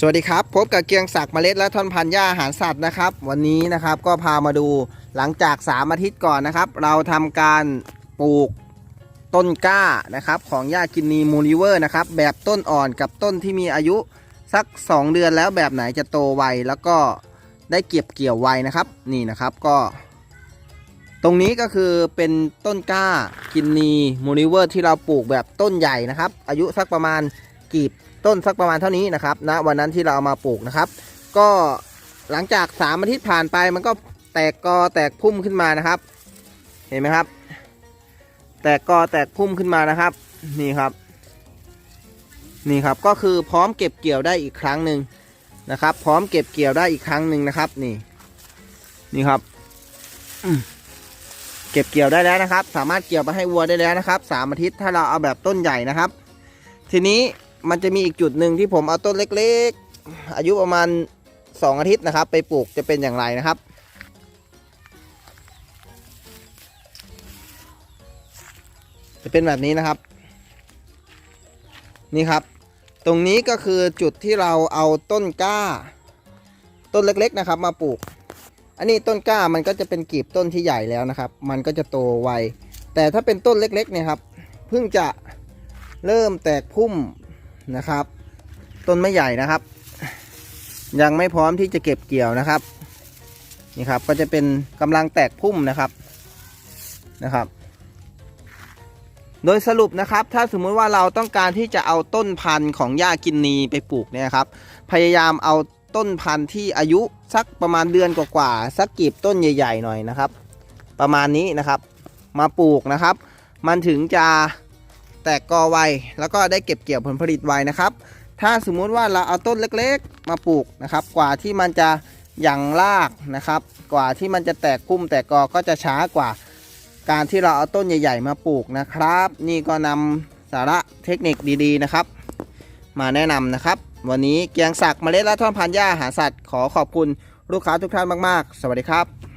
สวัสดีครับ พบกับเกียงศักดิ์เมล็ดและท่อนพันธุ์หญ้าอาหารสัตว์นะครับ วันนี้นะครับก็พามาดูหลังจาก 3 อาทิตย์ก่อนนะครับ เราทำการปลูกต้นกล้านะครับ ของหญ้ากินนีมูลิเวอร์นะครับ แบบต้นอ่อนกับต้นที่มีอายุสัก 2 เดือนแล้วแบบไหนจะโตไวแล้วก็ได้เก็บเกี่ยวไวนะครับ นี่นะครับก็ ตรงนี้ก็คือเป็นต้นกล้ากินนีมูนิเวอร์ที่เราปลูกแบบต้นใหญ่นะครับ อายุสักประมาณกีบ ต้นสักประมาณเท่านี้นะครับณวันนั้นที่เราเอามาปลูกนะครับ ก็หลังจากสามอาทิตย์ผ่านไปมันก็แตกกอแตกพุ่มขึ้นมานะครับ เห็นไหมครับ แตกกอแตกพุ่มขึ้นมานะครับ นี่ครับ นี่ครับก็คือพร้อมเก็บเกี่ยวได้อีกครั้งหนึ่งนะครับ พร้อมเก็บเกี่ยวได้อีกครั้งหนึ่งนะครับ นี่ นี่ครับเก็บเกี่ยวได้แล้วนะครับ สามารถเกี่ยวไปให้วัวได้แล้วนะครับสามอาทิตย์ถ้าเราเอาแบบต้นใหญ่นะครับ ทีนี้ มันจะมีอีกจุดหนึ่งที่ผมเอาต้นเล็กๆ อายุประมาณ 2 อาทิตย์นะครับ ไปปลูกจะเป็นอย่างไรนะครับ จะเป็นแบบนี้นะครับ นี่ครับ ตรงนี้ก็คือจุดที่เราเอาต้นกล้า ต้นเล็กๆนะครับ มาปลูก อันนี้ต้นกล้ามันก็จะเป็นกีบต้นที่ใหญ่แล้วนะครับ มันก็จะโตไวแต่ถ้าเป็นต้นเล็กๆเนี่ยครับเพิ่งจะเริ่มแตกพุ่ม นะครับ ต้นไม่ใหญ่นะครับ ยังไม่พร้อมที่จะเก็บเกี่ยวนะครับนี่ครับก็จะเป็นกำลังแตกพุ่มนะครับนะครับ โดยสรุปนะครับ ถ้าสมมุติว่าเราต้องการที่จะเอาต้นพันธุ์ของหญ้ากินนีไปปลูกเนี่ยครับ พยายามเอาต้นพันธุ์ที่อายุสักประมาณเดือนกว่าๆสักกีบต้นใหญ่ ๆ หน่อยนะครับ ประมาณนี้นะครับ มาปลูกนะครับ มันถึงจะ แตกกอไวแล้วก็ได้เก็บเกี่ยวผลผลิตไวนะครับ ถ้าสมมุติว่าเราเอาต้นเล็กๆ มาปลูกนะครับ กว่าที่มันจะยังรากนะครับ กว่าที่มันจะแตกพุ่มแตกกอก็จะช้ากว่า การที่เราเอาต้นใหญ่ ๆ มาปลูกนะครับ นี่ก็นำสาระเทคนิคดีๆนะครับ มาแนะนำนะครับ วันนี้เกียงศักดิ์เมล็ดและท่อนพันธุ์หญ้าอาหารสัตว์ขอขอบคุณลูกค้าทุกท่านมากๆ สวัสดีครับ